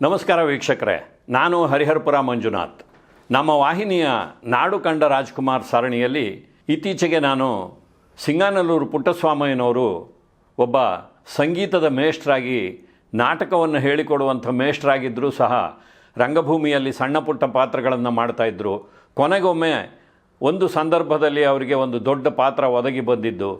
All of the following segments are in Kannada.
ನಮಸ್ಕಾರ ವೀಕ್ಷಕರೇ, ನಾನು ಹರಿಹರಪುರ ಮಂಜುನಾಥ್. ನಮ್ಮ ವಾಹಿನಿಯ ನಾಡು ಕಂಡ ರಾಜ್ಕುಮಾರ್ ಸರಣಿಯಲ್ಲಿ ಇತ್ತೀಚೆಗೆ ನಾನು ಸಿಂಗಾನಲ್ಲೂರು ಪುಟ್ಟಸ್ವಾಮಯ್ಯನವರು ಒಬ್ಬ ಸಂಗೀತದ ಮೇಷ್ಟ್ರಾಗಿ, ನಾಟಕವನ್ನು ಹೇಳಿಕೊಡುವಂಥ ಮೇಷ್ಟ್ರಾಗಿದ್ದರೂ ಸಹ ರಂಗಭೂಮಿಯಲ್ಲಿ ಸಣ್ಣ ಪುಟ್ಟ ಪಾತ್ರಗಳನ್ನು ಮಾಡ್ತಾಯಿದ್ರು ಕೊನೆಗೊಮ್ಮೆ ಒಂದು ಸಂದರ್ಭದಲ್ಲಿ ಅವರಿಗೆ ಒಂದು ದೊಡ್ಡ ಪಾತ್ರ ಒದಗಿ ಬಂದಿದ್ದು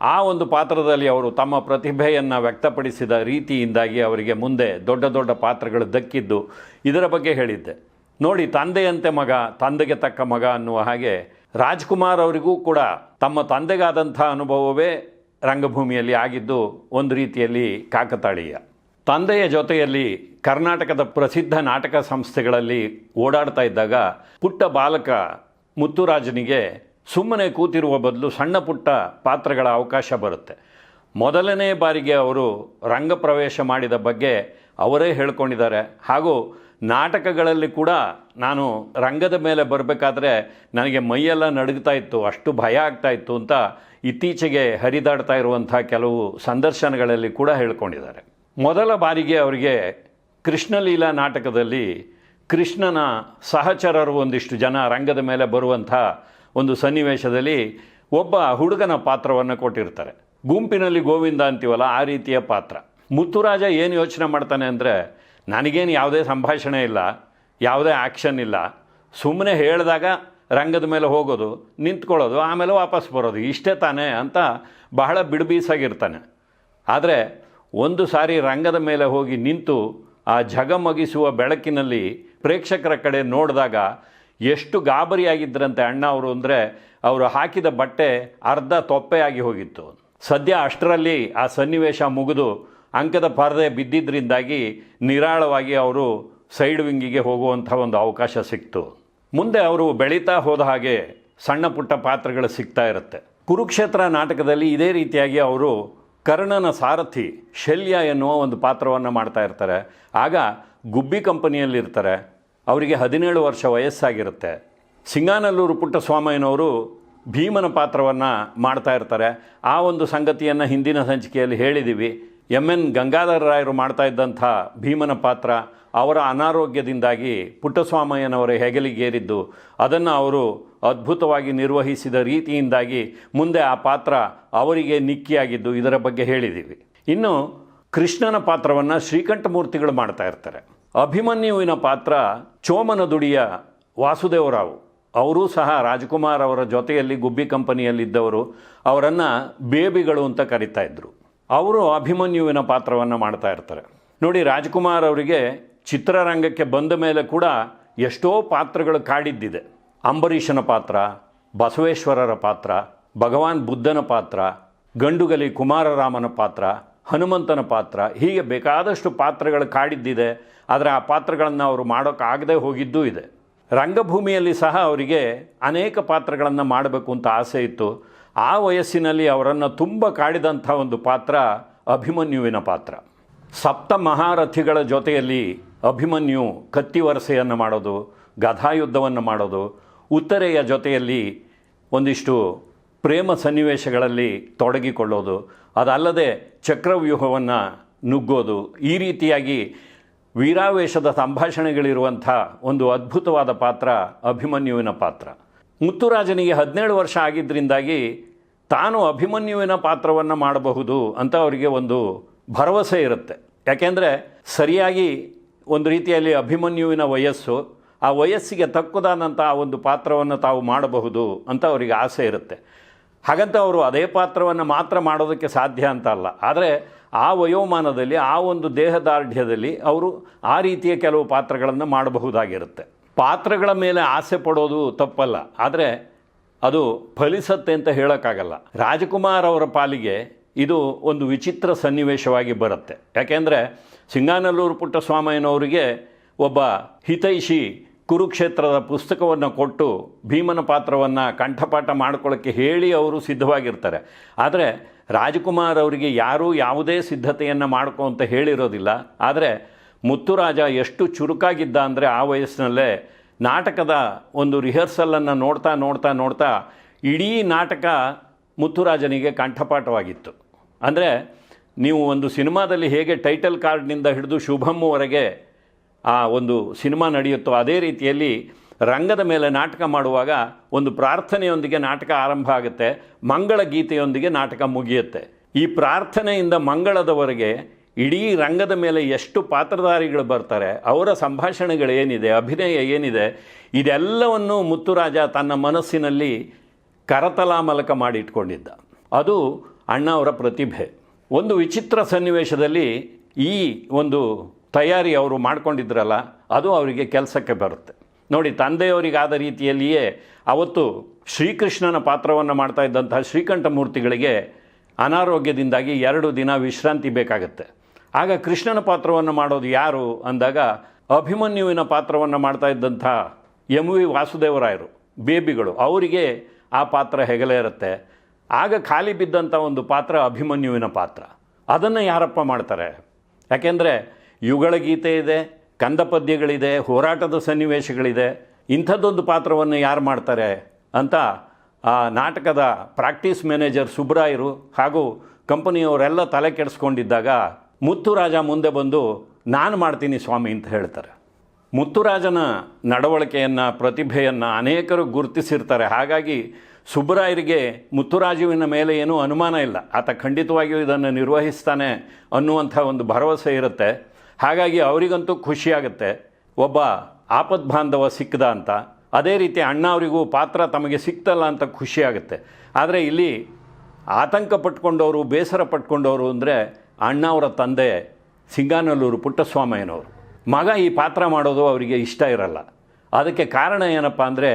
ಆ ಒಂದು ಪಾತ್ರದಲ್ಲಿ ಅವರು ತಮ್ಮ ಪ್ರತಿಭೆಯನ್ನು ವ್ಯಕ್ತಪಡಿಸಿದ ರೀತಿಯಿಂದಾಗಿ ಅವರಿಗೆ ಮುಂದೆ ದೊಡ್ಡ ದೊಡ್ಡ ಪಾತ್ರಗಳು ದಕ್ಕಿದ್ದು ಇದರ ಬಗ್ಗೆ ಹೇಳಿದ್ದೆ. ನೋಡಿ, ತಂದೆಯಂತೆ ಮಗ, ತಂದೆಗೆ ತಕ್ಕ ಮಗ ಅನ್ನುವ ಹಾಗೆ ರಾಜ್ಕುಮಾರ್ ಅವರಿಗೂ ಕೂಡ ತಮ್ಮ ತಂದೆಗಾದಂಥ ಅನುಭವವೇ ರಂಗಭೂಮಿಯಲ್ಲಿ ಆಗಿದ್ದು ಒಂದು ರೀತಿಯಲ್ಲಿ ಕಾಕತಾಳೀಯ. ತಂದೆಯ ಜೊತೆಯಲ್ಲಿ ಕರ್ನಾಟಕದ ಪ್ರಸಿದ್ಧ ನಾಟಕ ಸಂಸ್ಥೆಗಳಲ್ಲಿ ಓಡಾಡ್ತಾ ಇದ್ದಾಗ ಪುಟ್ಟ ಬಾಲಕ ಮುತ್ತುರಾಜನಿಗೆ ಸುಮ್ಮನೆ ಕೂತಿರುವ ಬದಲು ಸಣ್ಣ ಪುಟ್ಟ ಪಾತ್ರಗಳ ಅವಕಾಶ ಬರುತ್ತೆ. ಮೊದಲನೇ ಬಾರಿಗೆ ಅವರು ರಂಗ ಪ್ರವೇಶ ಮಾಡಿದ ಬಗ್ಗೆ ಅವರೇ ಹೇಳ್ಕೊಂಡಿದ್ದಾರೆ. ಹಾಗೂ ನಾಟಕಗಳಲ್ಲಿ ಕೂಡ ನಾನು ರಂಗದ ಮೇಲೆ ಬರಬೇಕಾದ್ರೆ ನನಗೆ ಮೈಯೆಲ್ಲ ನಡುಗ್ತಾ ಇತ್ತು, ಅಷ್ಟು ಭಯ ಆಗ್ತಾ ಇತ್ತು ಅಂತ ಇತ್ತೀಚೆಗೆ ಹರಿದಾಡ್ತಾ ಇರುವಂಥ ಕೆಲವು ಸಂದರ್ಶನಗಳಲ್ಲಿ ಕೂಡ ಹೇಳ್ಕೊಂಡಿದ್ದಾರೆ. ಮೊದಲ ಬಾರಿಗೆ ಅವರಿಗೆ ಕೃಷ್ಣಲೀಲಾ ನಾಟಕದಲ್ಲಿ ಕೃಷ್ಣನ ಸಹಚರರು ಒಂದಿಷ್ಟು ಜನ ರಂಗದ ಮೇಲೆ ಬರುವಂಥ ಒಂದು ಸನ್ನಿವೇಶದಲ್ಲಿ ಒಬ್ಬ ಹುಡುಗನ ಪಾತ್ರವನ್ನು ಕೊಟ್ಟಿರ್ತಾರೆ. ಗುಂಪಿನಲ್ಲಿ ಗೋವಿಂದ ಅಂತೀವಲ್ಲ, ಆ ರೀತಿಯ ಪಾತ್ರ. ಮುತ್ತುರಾಜ ಏನು ಯೋಚನೆ ಮಾಡ್ತಾನೆ ಅಂದರೆ, ನನಗೇನು ಯಾವುದೇ ಸಂಭಾಷಣೆ ಇಲ್ಲ, ಯಾವುದೇ ಆ್ಯಕ್ಷನ್ ಇಲ್ಲ. ಸುಮ್ಮನೆ ಹೇಳಿದಾಗ ರಂಗದ ಮೇಲೆ ಹೋಗೋದು, ನಿಂತ್ಕೊಳ್ಳೋದು, ಆಮೇಲೆ ವಾಪಸ್ ಬರೋದು, ಇಷ್ಟೇ ತಾನೇ ಅಂತ ಬಹಳ ಬಿಡುಬೀಸಾಗಿರ್ತಾನೆ. ಆದರೆ ಒಂದು ಸಾರಿ ರಂಗದ ಮೇಲೆ ಹೋಗಿ ನಿಂತು ಆ ಝಗಮಗಿಸುವ ಬೆಳಕಿನಲ್ಲಿ ಪ್ರೇಕ್ಷಕರ ಕಡೆ ನೋಡಿದಾಗ ಎಷ್ಟು ಗಾಬರಿಯಾಗಿದ್ದರಂತೆ ಅಣ್ಣ ಅವರು ಅಂದರೆ ಅವರು ಹಾಕಿದ ಬಟ್ಟೆ ಅರ್ಧ ತೊಪ್ಪೆಯಾಗಿ ಹೋಗಿತ್ತು. ಸದ್ಯ ಅಷ್ಟರಲ್ಲಿ ಆ ಸನ್ನಿವೇಶ ಮುಗಿದು ಅಂಕದ ಪರದೆ ಬಿದ್ದಿದ್ದರಿಂದಾಗಿ ನಿರಾಳವಾಗಿ ಅವರು ಸೈಡ್ ವಿಂಗಿಗೆ ಹೋಗುವಂಥ ಒಂದು ಅವಕಾಶ ಸಿಕ್ತು. ಮುಂದೆ ಅವರು ಬೆಳೀತಾ ಹೋದ ಹಾಗೆ ಸಣ್ಣ ಪುಟ್ಟ ಪಾತ್ರಗಳು ಸಿಗ್ತಾ ಇರುತ್ತೆ. ಕುರುಕ್ಷೇತ್ರ ನಾಟಕದಲ್ಲಿ ಇದೇ ರೀತಿಯಾಗಿ ಅವರು ಕರ್ಣನ ಸಾರಥಿ ಶಲ್ಯ ಎನ್ನುವ ಒಂದು ಪಾತ್ರವನ್ನು ಮಾಡ್ತಾ ಇರ್ತಾರೆ. ಆಗ ಗುಬ್ಬಿ ಕಂಪನಿಯಲ್ಲಿರ್ತಾರೆ. ಅವರಿಗೆ ಹದಿನೇಳು ವರ್ಷ ವಯಸ್ಸಾಗಿರುತ್ತೆ. ಸಿಂಗಾನಲ್ಲೂರು ಪುಟ್ಟಸ್ವಾಮಯ್ಯನವರು ಭೀಮನ ಪಾತ್ರವನ್ನು ಮಾಡ್ತಾ ಇರ್ತಾರೆ. ಆ ಒಂದು ಸಂಗತಿಯನ್ನು ಹಿಂದಿನ ಸಂಚಿಕೆಯಲ್ಲಿ ಹೇಳಿದ್ದೀವಿ ಎಂ ಎನ್ ಗಂಗಾಧರ ರಾಯರು ಮಾಡ್ತಾ ಇದ್ದಂಥ ಭೀಮನ ಪಾತ್ರ ಅವರ ಅನಾರೋಗ್ಯದಿಂದಾಗಿ ಪುಟ್ಟಸ್ವಾಮಯ್ಯನವರ ಹೆಗಲಿಗೇರಿದ್ದು, ಅದನ್ನು ಅವರು ಅದ್ಭುತವಾಗಿ ನಿರ್ವಹಿಸಿದ ರೀತಿಯಿಂದಾಗಿ ಮುಂದೆ ಆ ಪಾತ್ರ ಅವರಿಗೆ ನಿಕ್ಕಿಯಾಗಿದ್ದು ಇದರ ಬಗ್ಗೆ ಹೇಳಿದ್ದೀವಿ ಇನ್ನು ಕೃಷ್ಣನ ಪಾತ್ರವನ್ನು ಶ್ರೀಕಂಠಮೂರ್ತಿಗಳು ಮಾಡ್ತಾ ಇರ್ತಾರೆ. ಅಭಿಮನ್ಯುವಿನ ಪಾತ್ರ ಚೋಮನದುಡಿಯ ವಾಸುದೇವರಾವ್. ಅವರೂ ಸಹ ರಾಜ್ಕುಮಾರ್ ಅವರ ಜೊತೆಯಲ್ಲಿ ಗುಬ್ಬಿ ಕಂಪನಿಯಲ್ಲಿದ್ದವರು. ಅವರನ್ನು ಬೇಬಿಗಳು ಅಂತ ಕರಿತಾ ಇದ್ದರು ಅವರು ಅಭಿಮನ್ಯುವಿನ ಪಾತ್ರವನ್ನು ಮಾಡ್ತಾ ಇರ್ತಾರೆ. ನೋಡಿ, ರಾಜ್ಕುಮಾರ್ ಅವರಿಗೆ ಚಿತ್ರರಂಗಕ್ಕೆ ಬಂದ ಮೇಲೆ ಕೂಡ ಎಷ್ಟೋ ಪಾತ್ರಗಳು ಕಾಡಿದ್ದಿದೆ. ಅಂಬರೀಷನ ಪಾತ್ರ, ಬಸವೇಶ್ವರರ ಪಾತ್ರ, ಭಗವಾನ್ ಬುದ್ಧನ ಪಾತ್ರ, ಗಂಡುಗಲಿ ಕುಮಾರರಾಮನ ಪಾತ್ರ ಹನುಮಂತನ ಪಾತ್ರ. ಹೀಗೆ ಬೇಕಾದಷ್ಟು ಪಾತ್ರಗಳು ಕಾಡಿದ್ದಿದೆ. ಆದರೆ ಆ ಪಾತ್ರಗಳನ್ನು ಅವರು ಮಾಡೋಕ್ಕಾಗದೆ ಹೋಗಿದ್ದೂ ಇದೆ. ರಂಗಭೂಮಿಯಲ್ಲಿ ಸಹ ಅವರಿಗೆ ಅನೇಕ ಪಾತ್ರಗಳನ್ನು ಮಾಡಬೇಕು ಅಂತ ಆಸೆ ಇತ್ತು. ಆ ವಯಸ್ಸಿನಲ್ಲಿ ಅವರನ್ನು ತುಂಬ ಕಾಡಿದಂಥ ಒಂದು ಪಾತ್ರ ಅಭಿಮನ್ಯುವಿನ ಪಾತ್ರ. ಸಪ್ತ ಮಹಾರಥಿಗಳ ಜೊತೆಯಲ್ಲಿ ಅಭಿಮನ್ಯು ಕತ್ತಿ ವರಸೆಯನ್ನು ಮಾಡೋದು ಗಧಾಯುದ್ಧವನ್ನು ಮಾಡೋದು, ಉತ್ತರೆಯ ಜೊತೆಯಲ್ಲಿ ಒಂದಿಷ್ಟು ಪ್ರೇಮ ಸನ್ನಿವೇಶಗಳಲ್ಲಿ ತೊಡಗಿಕೊಳ್ಳೋದು, ಅದಲ್ಲದೆ ಚಕ್ರವ್ಯೂಹವನ್ನು ನುಗ್ಗೋದು, ಈ ರೀತಿಯಾಗಿ ವೀರಾವೇಶದ ಸಂಭಾಷಣೆಗಳಿರುವಂಥ ಒಂದು ಅದ್ಭುತವಾದ ಪಾತ್ರ, ಅಭಿಮನ್ಯುವಿನ ಪಾತ್ರ. ಮುತ್ತುರಾಜನಿಗೆ ಹದಿನೇಳು ವರ್ಷ ಆಗಿದ್ದರಿಂದಾಗಿ ತಾನು ಅಭಿಮನ್ಯುವಿನ ಪಾತ್ರವನ್ನು ಮಾಡಬಹುದು ಅಂತ ಅವರಿಗೆ ಒಂದು ಭರವಸೆ ಇರುತ್ತೆ. ಯಾಕೆಂದರೆ ಸರಿಯಾಗಿ ಒಂದು ರೀತಿಯಲ್ಲಿ ಅಭಿಮನ್ಯುವಿನ ವಯಸ್ಸು, ಆ ವಯಸ್ಸಿಗೆ ತಕ್ಕುದಾದಂಥ ಆ ಒಂದು ಪಾತ್ರವನ್ನು ತಾವು ಮಾಡಬಹುದು ಅಂತ ಅವರಿಗೆ ಆಸೆ ಇರುತ್ತೆ. ಹಾಗಂತ ಅವರು ಅದೇ ಪಾತ್ರವನ್ನು ಮಾತ್ರ ಮಾಡೋದಕ್ಕೆ ಸಾಧ್ಯ ಅಂತ ಅಲ್ಲ. ಆದರೆ ಆ ವಯೋಮಾನದಲ್ಲಿ, ಆ ಒಂದು ದೇಹದಾರ್ಢ್ಯದಲ್ಲಿ ಅವರು ಆ ರೀತಿಯ ಕೆಲವು ಪಾತ್ರಗಳನ್ನು ಮಾಡಬಹುದಾಗಿರುತ್ತೆ. ಪಾತ್ರಗಳ ಮೇಲೆ ಆಸೆ ಪಡೋದು ತಪ್ಪಲ್ಲ. ಆದರೆ ಅದು ಫಲಿಸತ್ತೆ ಅಂತ ಹೇಳೋಕ್ಕಾಗಲ್ಲ. ರಾಜಕುಮಾರ್ ಅವರ ಪಾಲಿಗೆ ಇದು ಒಂದು ವಿಚಿತ್ರ ಸನ್ನಿವೇಶವಾಗಿ ಬರುತ್ತೆ. ಯಾಕೆಂದರೆ ಸಿಂಗಾನಲ್ಲೂರು ಪುಟ್ಟಸ್ವಾಮಯ್ಯನವರಿಗೆ ಒಬ್ಬ ಹಿತೈಷಿ ಕುರುಕ್ಷೇತ್ರದ ಪುಸ್ತಕವನ್ನು ಕೊಟ್ಟು ಭೀಮನ ಪಾತ್ರವನ್ನು ಕಂಠಪಾಠ ಮಾಡ್ಕೊಳ್ಳೋಕ್ಕೆ ಹೇಳಿ ಅವರು ಸಿದ್ಧವಾಗಿರ್ತಾರೆ. ಆದರೆ ರಾಜಕುಮಾರ್ ಅವರಿಗೆ ಯಾರೂ ಯಾವುದೇ ಸಿದ್ಧತೆಯನ್ನು ಮಾಡ್ಕೊ ಅಂತ ಹೇಳಿರೋದಿಲ್ಲ. ಆದರೆ ಮುತ್ತುರಾಜ ಎಷ್ಟು ಚುರುಕಾಗಿದ್ದ ಅಂದರೆ ಆ ವಯಸ್ಸಿನಲ್ಲೇ ನಾಟಕದ ಒಂದು ರಿಹರ್ಸಲನ್ನು ನೋಡ್ತಾ ನೋಡ್ತಾ ನೋಡ್ತಾ ಇಡೀ ನಾಟಕ ಮುತ್ತುರಾಜನಿಗೆ ಕಂಠಪಾಠವಾಗಿತ್ತು. ಅಂದರೆ ನೀವು ಒಂದು ಸಿನಿಮಾದಲ್ಲಿ ಹೇಗೆ ಟೈಟಲ್ ಕಾರ್ಡ್ನಿಂದ ಹಿಡಿದು ಶುಭಮ್ಮವರೆಗೆ ಆ ಒಂದು ಸಿನಿಮಾ ನಡೆಯುತ್ತೋ ಅದೇ ರೀತಿಯಲ್ಲಿ ರಂಗದ ಮೇಲೆ ನಾಟಕ ಮಾಡುವಾಗ ಒಂದು ಪ್ರಾರ್ಥನೆಯೊಂದಿಗೆ ನಾಟಕ ಆರಂಭ ಆಗುತ್ತೆ, ಮಂಗಳ ಗೀತೆಯೊಂದಿಗೆ ನಾಟಕ ಮುಗಿಯುತ್ತೆ. ಈ ಪ್ರಾರ್ಥನೆಯಿಂದ ಮಂಗಳದವರೆಗೆ ಇಡೀ ರಂಗದ ಮೇಲೆ ಎಷ್ಟು ಪಾತ್ರಧಾರಿಗಳು ಬರ್ತಾರೆ, ಅವರ ಸಂಭಾಷಣೆಗಳು ಏನಿದೆ, ಅಭಿನಯ ಏನಿದೆ, ಇದೆಲ್ಲವನ್ನು ಮುತ್ತುರಾಜ ತನ್ನ ಮನಸ್ಸಿನಲ್ಲಿ ಕರತಲಾಮಲಕ ಮಾಡಿಟ್ಕೊಂಡಿದ್ದ. ಅದು ಅಣ್ಣ ಅವರ ಪ್ರತಿಭೆ. ಒಂದು ವಿಚಿತ್ರ ಸನ್ನಿವೇಶದಲ್ಲಿ ಈ ಒಂದು ತಯಾರಿ ಅವರು ಮಾಡ್ಕೊಂಡಿದ್ರಲ್ಲ, ಅದು ಅವರಿಗೆ ಕೆಲಸಕ್ಕೆ ಬರುತ್ತೆ. ನೋಡಿ, ತಂದೆಯವರಿಗಾದ ರೀತಿಯಲ್ಲಿಯೇ ಅವತ್ತು ಶ್ರೀಕೃಷ್ಣನ ಪಾತ್ರವನ್ನು ಮಾಡ್ತಾ ಇದ್ದಂತಹ ಶ್ರೀಕಂಠಮೂರ್ತಿಗಳಿಗೆ ಅನಾರೋಗ್ಯದಿಂದಾಗಿ ಎರಡು ದಿನ ವಿಶ್ರಾಂತಿ ಬೇಕಾಗುತ್ತೆ. ಆಗ ಕೃಷ್ಣನ ಪಾತ್ರವನ್ನು ಮಾಡೋದು ಯಾರು ಅಂದಾಗ ಅಭಿಮನ್ಯುವಿನ ಪಾತ್ರವನ್ನು ಮಾಡ್ತಾ ಇದ್ದಂಥ ಎಂ ವಿ ವಾಸುದೇವರಾಯರು, ಬೇಬಿಗಳು. ಅವರಿಗೆ ಆ ಪಾತ್ರ ಹೆಗಲೇ ಇರುತ್ತೆ. ಆಗ ಖಾಲಿ ಬಿದ್ದಂಥ ಒಂದು ಪಾತ್ರ ಅಭಿಮನ್ಯುವಿನ ಪಾತ್ರ. ಅದನ್ನು ಯಾರಪ್ಪ ಮಾಡ್ತಾರೆ? ಯಾಕೆಂದರೆ ಯುಗಳ ಗೀತೆ ಇದೆ, ಕಂದ ಪದ್ಯಗಳಿದೆ, ಹೋರಾಟದ ಸನ್ನಿವೇಶಗಳಿದೆ. ಇಂಥದ್ದೊಂದು ಪಾತ್ರವನ್ನು ಯಾರು ಮಾಡ್ತಾರೆ ಅಂತ ಆ ನಾಟಕದ ಪ್ರಾಕ್ಟೀಸ್ ಮ್ಯಾನೇಜರ್ ಸುಬ್ರಾಯರು ಹಾಗೂ ಕಂಪನಿಯವರೆಲ್ಲ ತಲೆ ಕೆಡಿಸ್ಕೊಂಡಿದ್ದಾಗ ಮುತ್ತುರಾಜ ಮುಂದೆ ಬಂದು, ನಾನು ಮಾಡ್ತೀನಿ ಸ್ವಾಮಿ ಅಂತ ಹೇಳ್ತಾರೆ. ಮುತ್ತುರಾಜನ ನಡವಳಿಕೆಯನ್ನು, ಪ್ರತಿಭೆಯನ್ನು ಅನೇಕರು ಗುರುತಿಸಿರ್ತಾರೆ. ಹಾಗಾಗಿ ಸುಬ್ಬರಾಯರಿಗೆ ಮುತ್ತುರಾಜುವಿನ ಮೇಲೆ ಏನೂ ಅನುಮಾನ ಇಲ್ಲ. ಆತ ಖಂಡಿತವಾಗಿಯೂ ಇದನ್ನು ನಿರ್ವಹಿಸ್ತಾನೆ ಅನ್ನುವಂಥ ಒಂದು ಭರವಸೆ ಇರುತ್ತೆ. ಹಾಗಾಗಿ ಅವರಿಗಂತೂ ಖುಷಿಯಾಗುತ್ತೆ, ಒಬ್ಬ ಆಪದ್ ಬಾಂಧವ ಸಿಕ್ಕದ ಅಂತ. ಅದೇ ರೀತಿ ಅಣ್ಣ ಅವರಿಗೂ ಪಾತ್ರ ತಮಗೆ ಸಿಕ್ತಲ್ಲ ಅಂತ ಖುಷಿಯಾಗುತ್ತೆ. ಆದರೆ ಇಲ್ಲಿ ಆತಂಕ ಪಟ್ಕೊಂಡವರು, ಬೇಸರ ಪಟ್ಕೊಂಡವರು ಅಂದರೆ ಅಣ್ಣ ಅವರ ತಂದೆ ಸಿಂಗಾನಲ್ಲೂರು ಪುಟ್ಟಸ್ವಾಮಯ್ಯನವರು. ಮಗ ಈ ಪಾತ್ರ ಮಾಡೋದು ಅವರಿಗೆ ಇಷ್ಟ ಇರಲ್ಲ. ಅದಕ್ಕೆ ಕಾರಣ ಏನಪ್ಪ ಅಂದರೆ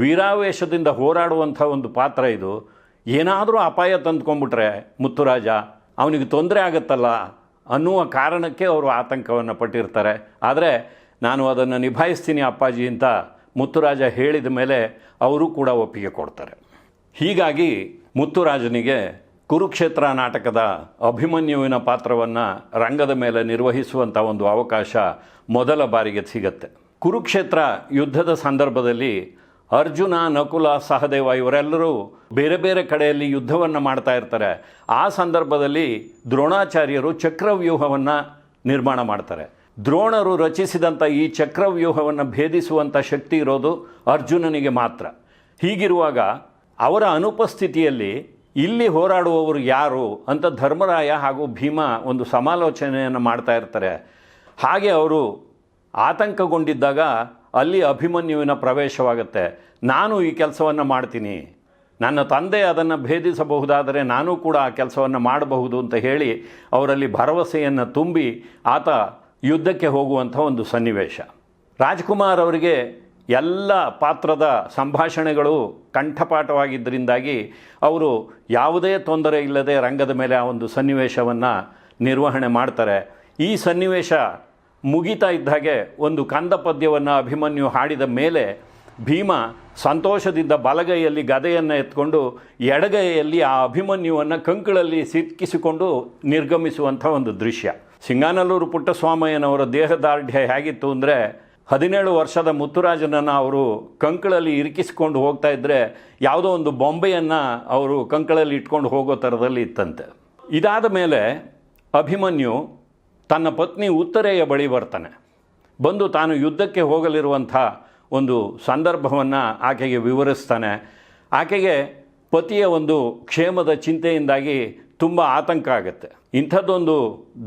ವೀರಾವೇಶದಿಂದ ಹೋರಾಡುವಂಥ ಒಂದು ಪಾತ್ರ ಇದು. ಏನಾದರೂ ಅಪಾಯ ತಂದ್ಕೊಂಡ್ಬಿಟ್ರೆ ಮುತ್ತುರಾಜ, ಅವನಿಗೆ ತೊಂದರೆ ಆಗುತ್ತಲ್ಲ. ಅನ್ನುವ ಕಾರಣಕ್ಕೆ ಅವರು ಆತಂಕವನ್ನು ಪಟ್ಟಿರ್ತಾರೆ. ಆದರೆ ನಾನು ಅದನ್ನು ನಿಭಾಯಿಸ್ತೀನಿ ಅಪ್ಪಾಜಿ ಅಂತ ಮುತ್ತುರಾಜ ಹೇಳಿದ ಮೇಲೆ ಅವರು ಕೂಡ ಒಪ್ಪಿಗೆ ಕೊಡ್ತಾರೆ. ಹೀಗಾಗಿ ಮುತ್ತುರಾಜನಿಗೆ ಕುರುಕ್ಷೇತ್ರ ನಾಟಕದ ಅಭಿಮನ್ಯುವಿನ ಪಾತ್ರವನ್ನು ರಂಗದ ಮೇಲೆ ನಿರ್ವಹಿಸುವಂಥ ಒಂದು ಅವಕಾಶ ಮೊದಲ ಬಾರಿಗೆ ಸಿಗತ್ತೆ. ಕುರುಕ್ಷೇತ್ರ ಯುದ್ಧದ ಸಂದರ್ಭದಲ್ಲಿ ಅರ್ಜುನ, ನಕುಲ, ಸಹದೇವ ಇವರೆಲ್ಲರೂ ಬೇರೆ ಬೇರೆ ಕಡೆಯಲ್ಲಿ ಯುದ್ಧವನ್ನು ಮಾಡ್ತಾ ಇರ್ತಾರೆ. ಆ ಸಂದರ್ಭದಲ್ಲಿ ದ್ರೋಣಾಚಾರ್ಯರು ಚಕ್ರವ್ಯೂಹವನ್ನು ನಿರ್ಮಾಣ ಮಾಡ್ತಾರೆ. ದ್ರೋಣರು ರಚಿಸಿದಂಥ ಈ ಚಕ್ರವ್ಯೂಹವನ್ನು ಭೇದಿಸುವಂಥ ಶಕ್ತಿ ಇರೋದು ಅರ್ಜುನನಿಗೆ ಮಾತ್ರ. ಹೀಗಿರುವಾಗ ಅವರ ಅನುಪಸ್ಥಿತಿಯಲ್ಲಿ ಇಲ್ಲಿ ಹೋರಾಡುವವರು ಯಾರು ಅಂತ ಧರ್ಮರಾಯ ಹಾಗೂ ಭೀಮ ಒಂದು ಸಮಾಲೋಚನೆಯನ್ನು ಮಾಡ್ತಾ ಇರ್ತಾರೆ. ಹಾಗೆ ಅವರು ಆತಂಕಗೊಂಡಿದ್ದಾಗ ಅಲ್ಲಿ ಅಭಿಮನ್ಯುವಿನ ಪ್ರವೇಶವಾಗುತ್ತೆ. ನಾನು ಈ ಕೆಲಸವನ್ನು ಮಾಡ್ತೀನಿ. ನನ್ನ ತಂದೆ ಅದನ್ನು ಭೇದಿಸಬಹುದಾದರೆ ನಾನು ಕೂಡ ಆ ಕೆಲಸವನ್ನು ಮಾಡಬಹುದು ಅಂತ ಹೇಳಿ ಅವರಲ್ಲಿ ಭರವಸೆಯನ್ನು ತುಂಬಿ ಆತ ಯುದ್ಧಕ್ಕೆ ಹೋಗುವಂಥ ಒಂದು ಸನ್ನಿವೇಶ. ರಾಜ್ಕುಮಾರ್ ಅವರಿಗೆ ಎಲ್ಲ ಪಾತ್ರದ ಸಂಭಾಷಣೆಗಳು ಕಂಠಪಾಠವಾಗಿದ್ದರಿಂದಾಗಿ ಅವರು ಯಾವುದೇ ತೊಂದರೆ ಇಲ್ಲದೆ ರಂಗದ ಮೇಲೆ ಆ ಒಂದು ಸನ್ನಿವೇಶವನ್ನು ನಿರ್ವಹಣೆ ಮಾಡ್ತಾರೆ. ಈ ಸನ್ನಿವೇಶ ಮುಗಿತಾ ಇದ್ದ ಹಾಗೆ ಒಂದು ಕಂದ ಪದ್ಯವನ್ನು ಅಭಿಮನ್ಯು ಹಾಡಿದ ಮೇಲೆ ಭೀಮ ಸಂತೋಷದಿಂದ ಬಲಗೈಯಲ್ಲಿ ಗದೆಯನ್ನು ಎತ್ಕೊಂಡು ಎಡಗೈಯಲ್ಲಿ ಆ ಅಭಿಮನ್ಯುವನ್ನು ಕಂಕಳಲ್ಲಿ ಸಿಕ್ಕಿಸಿಕೊಂಡು ನಿರ್ಗಮಿಸುವಂಥ ಒಂದು ದೃಶ್ಯ. ಸಿಂಗಾನಲ್ಲೂರು ಪುಟ್ಟಸ್ವಾಮಯ್ಯನವರ ದೇಹದಾರ್ಢ್ಯ ಹೇಗಿತ್ತು ಅಂದರೆ ಹದಿನೇಳು ವರ್ಷದ ಮುತ್ತುರಾಜನನ್ನು ಅವರು ಕಂಕಳಲ್ಲಿ ಇರುಕಿಸಿಕೊಂಡು ಹೋಗ್ತಾ ಇದ್ದರೆ ಯಾವುದೋ ಒಂದು ಬೊಂಬೆಯನ್ನು ಅವರು ಕಂಕಳಲ್ಲಿ ಇಟ್ಕೊಂಡು ಹೋಗೋ ಥರದಲ್ಲಿ ಇತ್ತಂತೆ. ಇದಾದ ಮೇಲೆ ಅಭಿಮನ್ಯು ತನ್ನ ಪತ್ನಿ ಉತ್ತರೆಯ ಬಳಿ ಬರ್ತಾನೆ. ಬಂದು ತಾನು ಯುದ್ಧಕ್ಕೆ ಹೋಗಲಿರುವಂಥ ಒಂದು ಸಂದರ್ಭವನ್ನು ಆಕೆಗೆ ವಿವರಿಸ್ತಾನೆ. ಆಕೆಗೆ ಪತಿಯ ಒಂದು ಕ್ಷೇಮದ ಚಿಂತೆಯಿಂದಾಗಿ ತುಂಬ ಆತಂಕ ಆಗುತ್ತೆ. ಇಂಥದ್ದೊಂದು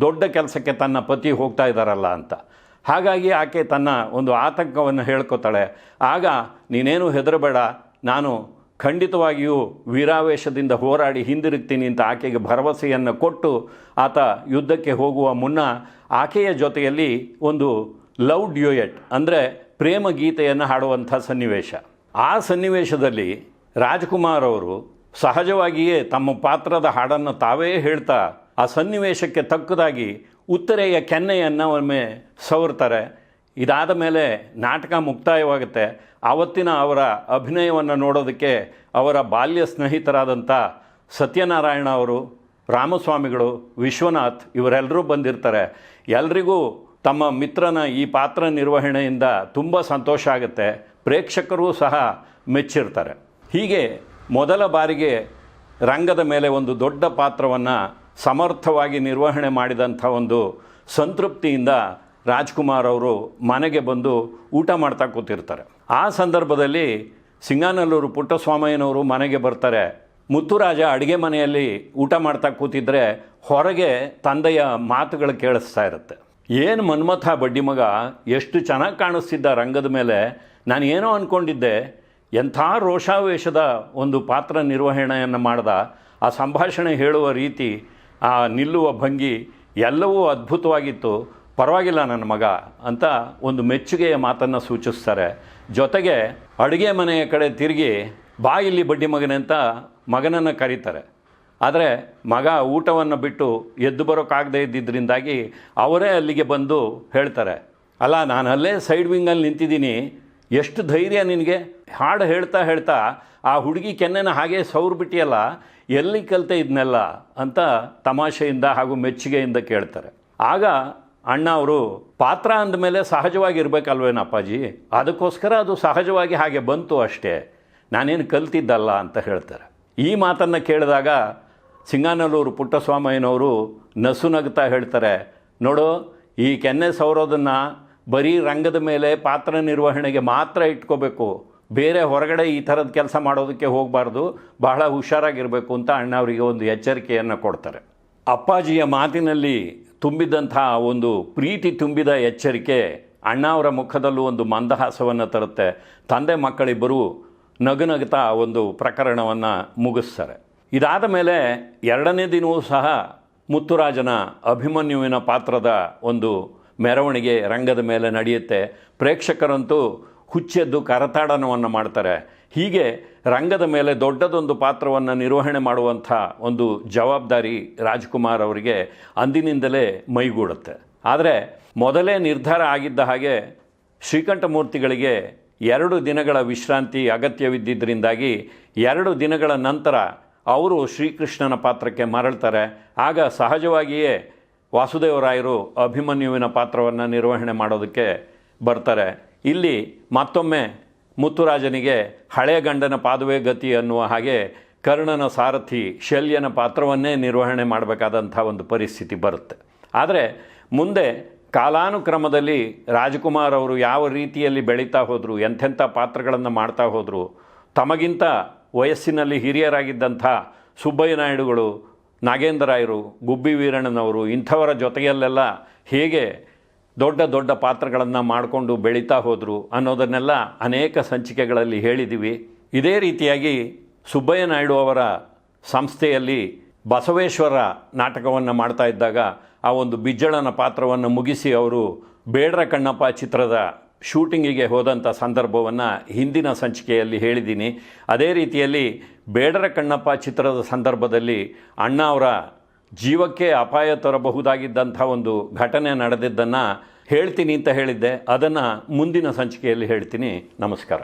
ದೊಡ್ಡ ಕೆಲಸಕ್ಕೆ ತನ್ನ ಪತಿ ಹೋಗ್ತಾ ಇದ್ದಾರಲ್ಲ ಅಂತ. ಹಾಗಾಗಿ ಆಕೆ ತನ್ನ ಒಂದು ಆತಂಕವನ್ನು ಹೇಳ್ಕೊತಾಳೆ. ಆಗ ನೀನೇನು ಹೆದರಬೇಡ, ನಾನು ಖಂಡಿತವಾಗಿಯೂ ವೀರಾವೇಶದಿಂದ ಹೋರಾಡಿ ಹಿಂದಿರುಗ್ತೀನಿ ಅಂತ ಆಕೆಗೆ ಭರವಸೆಯನ್ನು ಕೊಟ್ಟು ಆತ ಯುದ್ಧಕ್ಕೆ ಹೋಗುವ ಮುನ್ನ ಆಕೆಯ ಜೊತೆಯಲ್ಲಿ ಒಂದು ಲವ್ ಡ್ಯೂಯೆಟ್, ಅಂದರೆ ಪ್ರೇಮ ಗೀತೆಯನ್ನು ಹಾಡುವಂಥ ಸನ್ನಿವೇಶ. ಆ ಸನ್ನಿವೇಶದಲ್ಲಿ ರಾಜ್ಕುಮಾರ್ ಅವರು ಸಹಜವಾಗಿಯೇ ತಮ್ಮ ಪಾತ್ರದ ಹಾಡನ್ನು ತಾವೇ ಹೇಳ್ತಾ ಆ ಸನ್ನಿವೇಶಕ್ಕೆ ತಕ್ಕದಾಗಿ ಉತ್ತರೆಯ ಕೆನ್ನೆಯನ್ನು ಒಮ್ಮೆ ಸವರ್ತಾರೆ. ಇದಾದ ಮೇಲೆ ನಾಟಕ ಮುಕ್ತಾಯವಾಗುತ್ತೆ. ಆವತ್ತಿನ ಅವರ ಅಭಿನಯವನ್ನು ನೋಡೋದಕ್ಕೆ ಅವರ ಬಾಲ್ಯ ಸ್ನೇಹಿತರಾದಂಥ ಸತ್ಯನಾರಾಯಣ ಅವರು, ರಾಮಸ್ವಾಮಿಗಳು, ವಿಶ್ವನಾಥ್ ಇವರೆಲ್ಲರೂ ಬಂದಿರ್ತಾರೆ. ಎಲ್ರಿಗೂ ತಮ್ಮ ಮಿತ್ರನ ಈ ಪಾತ್ರ ನಿರ್ವಹಣೆಯಿಂದ ತುಂಬ ಸಂತೋಷ ಆಗುತ್ತೆ. ಪ್ರೇಕ್ಷಕರೂ ಸಹ ಮೆಚ್ಚಿರ್ತಾರೆ. ಹೀಗೆ ಮೊದಲ ಬಾರಿಗೆ ರಂಗದ ಮೇಲೆ ಒಂದು ದೊಡ್ಡ ಪಾತ್ರವನ್ನು ಸಮರ್ಥವಾಗಿ ನಿರ್ವಹಣೆ ಮಾಡಿದಂಥ ಒಂದು ಸಂತೃಪ್ತಿಯಿಂದ ರಾಜ್ಕುಮಾರ್ ಅವರು ಮನೆಗೆ ಬಂದು ಊಟ ಮಾಡ್ತಾ ಕೂತಿರ್ತಾರೆ. ಆ ಸಂದರ್ಭದಲ್ಲಿ ಸಿಂಗಾನಲ್ಲೂರು ಪುಟ್ಟಸ್ವಾಮಯ್ಯನವರು ಮನೆಗೆ ಬರ್ತಾರೆ. ಮುತ್ತುರಾಜ ಅಡುಗೆ ಮನೆಯಲ್ಲಿ ಊಟ ಮಾಡ್ತಾ ಕೂತಿದ್ರೆ ಹೊರಗೆ ತಂದೆಯ ಮಾತುಗಳು ಕೇಳಿಸ್ತಾ ಇರುತ್ತೆ. ಏನು ಮನ್ಮಥ ಬಡ್ಡಿ ಮಗ, ಎಷ್ಟು ಚೆನ್ನಾಗಿ ಕಾಣಿಸ್ತಿದ್ದ ರಂಗದ ಮೇಲೆ ನಾನು ಏನೋ ಅಂದ್ಕೊಂಡಿದ್ದೆ ಎಂಥ ರೋಷಾವೇಶದ ಒಂದು ಪಾತ್ರ ನಿರ್ವಹಣೆಯನ್ನು ಮಾಡ್ದ. ಆ ಸಂಭಾಷಣೆ ಹೇಳುವ ರೀತಿ, ಆ ನಿಲ್ಲುವ ಭಂಗಿ ಎಲ್ಲವೂ ಅದ್ಭುತವಾಗಿತ್ತು. ಪರವಾಗಿಲ್ಲ ನನ್ನ ಮಗ ಅಂತ ಒಂದು ಮೆಚ್ಚುಗೆಯ ಮಾತನ್ನು ಸೂಚಿಸ್ತಾರೆ. ಜೊತೆಗೆ ಅಡುಗೆ ಮನೆಯ ಕಡೆ ತಿರುಗಿ ಬಾ ಇಲ್ಲಿ ಬಡ್ಡಿ ಮಗನೆ ಅಂತ ಮಗನನ್ನು ಕರೀತಾರೆ. ಆದರೆ ಮಗ ಊಟವನ್ನು ಬಿಟ್ಟು ಎದ್ದು ಬರೋಕ್ಕಾಗದೇ ಇದ್ದಿದ್ದರಿಂದಾಗಿ ಅವರೇ ಅಲ್ಲಿಗೆ ಬಂದು ಹೇಳ್ತಾರೆ. ಅಲ್ಲ, ನಾನು ಅಲ್ಲೇ ಸೈಡ್ ವಿಂಗಲ್ಲಿ ನಿಂತಿದ್ದೀನಿ. ಎಷ್ಟು ಧೈರ್ಯ ನಿನಗೆ? ಹಾಡು ಹೇಳ್ತಾ ಹೇಳ್ತಾ ಆ ಹುಡುಗಿ ಕೆನ್ನೆನ ಹಾಗೆ ಸೌರ್ ಬಿಟ್ಟಿಯಲ್ಲ, ಎಲ್ಲಿ ಕಲಿತೆ ಇದನ್ನೆಲ್ಲ ಅಂತ ತಮಾಷೆಯಿಂದ ಹಾಗೂ ಮೆಚ್ಚುಗೆಯಿಂದ ಕೇಳ್ತಾರೆ. ಆಗ ಅಣ್ಣ ಅವರು ಪಾತ್ರ ಅಂದಮೇಲೆ ಸಹಜವಾಗಿ ಇರಬೇಕಲ್ವೇನು ಅಪ್ಪಾಜಿ? ಅದಕ್ಕೋಸ್ಕರ ಅದು ಸಹಜವಾಗಿ ಹಾಗೆ ಬಂತು ಅಷ್ಟೇ. ನಾನೇನು ಕಲ್ತಿದ್ದಲ್ಲ ಅಂತ ಹೇಳ್ತಾರೆ. ಈ ಮಾತನ್ನು ಕೇಳಿದಾಗ ಸಿಂಗಾನಲ್ಲೂರು ಪುಟ್ಟಸ್ವಾಮಯ್ಯನವರು ನಸು ನಗ್ತಾ ಹೇಳ್ತಾರೆ, ನೋಡು, ಈ ಕೆನ್ನೆ ಸೌರೋದನ್ನು ಬರೀ ರಂಗದ ಮೇಲೆ ಪಾತ್ರ ನಿರ್ವಹಣೆಗೆ ಮಾತ್ರ ಇಟ್ಕೋಬೇಕು. ಬೇರೆ ಹೊರಗಡೆ ಈ ಥರದ ಕೆಲಸ ಮಾಡೋದಕ್ಕೆ ಹೋಗಬಾರ್ದು. ಬಹಳ ಹುಷಾರಾಗಿರಬೇಕು ಅಂತ ಅಣ್ಣ ಅವರಿಗೆ ಒಂದು ಎಚ್ಚರಿಕೆಯನ್ನು ಕೊಡ್ತಾರೆ. ಅಪ್ಪಾಜಿಯ ಮಾತಿನಲ್ಲಿ ತುಂಬಿದಂತಹ ಒಂದು ಪ್ರೀತಿ ತುಂಬಿದ ಎಚ್ಚರಿಕೆ ಅಣ್ಣ ಅವರ ಮುಖದಲ್ಲೂ ಒಂದು ಮಂದಹಾಸವನ್ನು ತರುತ್ತೆ. ತಂದೆ ಮಕ್ಕಳಿಬ್ಬರು ನಗುನಗುತ್ತಾ ಒಂದು ಪ್ರಕರಣವನ್ನು ಮುಗಿಸ್ತಾರೆ. ಇದಾದ ಮೇಲೆ ಎರಡನೇ ದಿನವೂ ಸಹ ಮುತ್ತುರಾಜನ ಅಭಿಮನ್ಯುವಿನ ಪಾತ್ರದ ಒಂದು ಮೆರವಣಿಗೆ ರಂಗದ ಮೇಲೆ ನಡೆಯುತ್ತೆ. ಪ್ರೇಕ್ಷಕರಂತೂ ಹುಚ್ಚೆದ್ದು ಕರತಾಡನವನ್ನು ಮಾಡ್ತಾರೆ. ಹೀಗೆ ರಂಗದ ಮೇಲೆ ದೊಡ್ಡದೊಂದು ಪಾತ್ರವನ್ನು ನಿರ್ವಹಣೆ ಮಾಡುವಂಥ ಒಂದು ಜವಾಬ್ದಾರಿ ರಾಜ್ಕುಮಾರ್ ಅವರಿಗೆ ಅಂದಿನಿಂದಲೇ ಮೈಗೂಡುತ್ತೆ. ಆದರೆ ಮೊದಲೇ ನಿರ್ಧಾರ ಆಗಿದ್ದ ಹಾಗೆ ಶ್ರೀಕಂಠಮೂರ್ತಿಗಳಿಗೆ ಎರಡು ದಿನಗಳ ವಿಶ್ರಾಂತಿ ಅಗತ್ಯವಿದ್ದಿದ್ದರಿಂದಾಗಿ ಎರಡು ದಿನಗಳ ನಂತರ ಅವರು ಶ್ರೀಕೃಷ್ಣನ ಪಾತ್ರಕ್ಕೆ ಮರಳ್ತಾರೆ. ಆಗ ಸಹಜವಾಗಿಯೇ ವಾಸುದೇವರಾಯರು ಅಭಿಮನ್ಯುವಿನ ಪಾತ್ರವನ್ನು ನಿರ್ವಹಣೆ ಮಾಡೋದಕ್ಕೆ ಬರ್ತಾರೆ. ಇಲ್ಲಿ ಮತ್ತೊಮ್ಮೆ ಮುತ್ತುರಾಜನಿಗೆ ಹಳೆಯ ಗಂಡನ ಪಾದುವೆ ಗತಿ ಅನ್ನುವ ಹಾಗೆ ಕರ್ಣನ ಸಾರಥಿ ಶಲ್ಯನ ಪಾತ್ರವನ್ನೇ ನಿರ್ವಹಣೆ ಮಾಡಬೇಕಾದಂಥ ಒಂದು ಪರಿಸ್ಥಿತಿ ಬರುತ್ತೆ. ಆದರೆ ಮುಂದೆ ಕಾಲಾನುಕ್ರಮದಲ್ಲಿ ರಾಜಕುಮಾರ್ ಅವರು ಯಾವ ರೀತಿಯಲ್ಲಿ ಬೆಳೀತಾ ಹೋದರು, ಎಂಥೆಂಥ ಪಾತ್ರಗಳನ್ನು ಮಾಡ್ತಾ ಹೋದರು, ತಮಗಿಂತ ವಯಸ್ಸಿನಲ್ಲಿ ಹಿರಿಯರಾಗಿದ್ದಂಥ ಸುಬ್ಬಯ್ಯ ನಾಯ್ಡುಗಳು ನಾಗೇಂದ್ರರಾಯರು ಗುಬ್ಬಿ ವೀರಣ್ಣನವರು ಇಂಥವರ ಜೊತೆಯಲ್ಲೆಲ್ಲ ಹೇಗೆ ದೊಡ್ಡ ದೊಡ್ಡ ಪಾತ್ರಗಳನ್ನು ಮಾಡಿಕೊಂಡು ಬೆಳೀತಾ ಹೋದರು ಅನ್ನೋದನ್ನೆಲ್ಲ ಅನೇಕ ಸಂಚಿಕೆಗಳಲ್ಲಿ ಹೇಳಿದ್ದೀವಿ ಇದೇ ರೀತಿಯಾಗಿ ಸುಬ್ಬಯ್ಯ ನಾಯ್ಡು ಅವರ ಸಂಸ್ಥೆಯಲ್ಲಿ ಬಸವೇಶ್ವರ ನಾಟಕವನ್ನು ಮಾಡ್ತಾ ಇದ್ದಾಗ ಆ ಒಂದು ಬಿಜ್ಜಳನ ಪಾತ್ರವನ್ನು ಮುಗಿಸಿ ಅವರು ಬೇಡ್ರ ಕಣ್ಣಪ್ಪ ಚಿತ್ರದ ಶೂಟಿಂಗಿಗೆ ಹೋದಂಥ ಸಂದರ್ಭವನ್ನು ಹಿಂದಿನ ಸಂಚಿಕೆಯಲ್ಲಿ ಹೇಳಿದ್ದೀನಿ ಅದೇ ರೀತಿಯಲ್ಲಿ ಬೇಡರ ಕಣ್ಣಪ್ಪ ಚಿತ್ರದ ಸಂದರ್ಭದಲ್ಲಿ ಅಣ್ಣ ಅವರ ಜೀವಕ್ಕೆ ಅಪಾಯ ತರಬಹುದಾಗಿದ್ದಂಥ ಒಂದು ಘಟನೆ ನಡೆದಿದ್ದನ್ನು ಹೇಳ್ತೀನಿ ಅಂತ ಹೇಳಿದ್ದೆ. ಅದನ್ನು ಮುಂದಿನ ಸಂಚಿಕೆಯಲ್ಲಿ ಹೇಳ್ತೀನಿ. ನಮಸ್ಕಾರ.